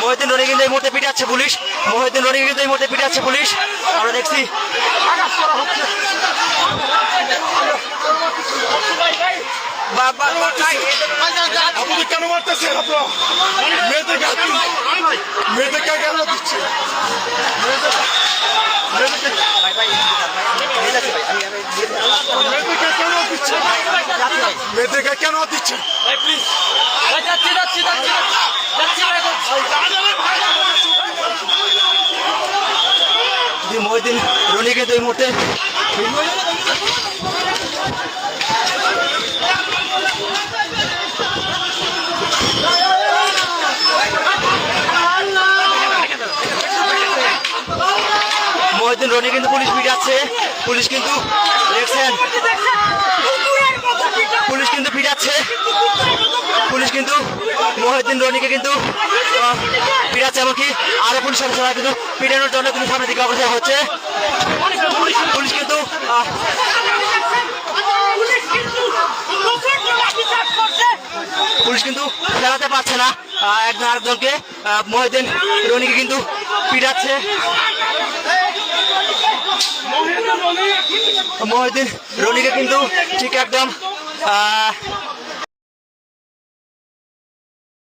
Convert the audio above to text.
মহিউদ্দিন রনি কিন্তু এই মুহূর্তে পিটাচ্ছে পুলিশ। মহিউদ্দিন রনি কিন্তু এই মুহূর্তে পিটাচ্ছে পুলিশ। আমরা দেখছি। বা- বা- বা- আপনাদের কেন মারতেছে আপনারা? মেয়েদেরকে মেয়েদেরকে কেন দিচ্ছে। মেয়েদেরকে কেন দিচ্ছে মহিউদ্দিন রনি কিন্তু এই মুহূর্তে মহিউদ্দিন রনি কিন্তু পুলিশ পিটাচ্ছে। পুলিশ কিন্তু দেখছেন। পুলিশ কিন্তু পিটাচ্ছে। কিন্তু, মহিউদ্দিন রনিকে কিন্তু পিটাচ্ছে এমনকি আরও পুলিশ সদস্যরা কিন্তু পিটানোর জন্য কিন্তু সামনের দিকে অগ্রসর হচ্ছে। পুলিশ কিন্তু পুলিশ কিন্তু ফেরাতে পারছে না একজন আরেকজনকে মহিউদ্দিন রনিকে কিন্তু পিটাচ্ছে। মহিউদ্দিন রনিকে কিন্তু ঠিক একদম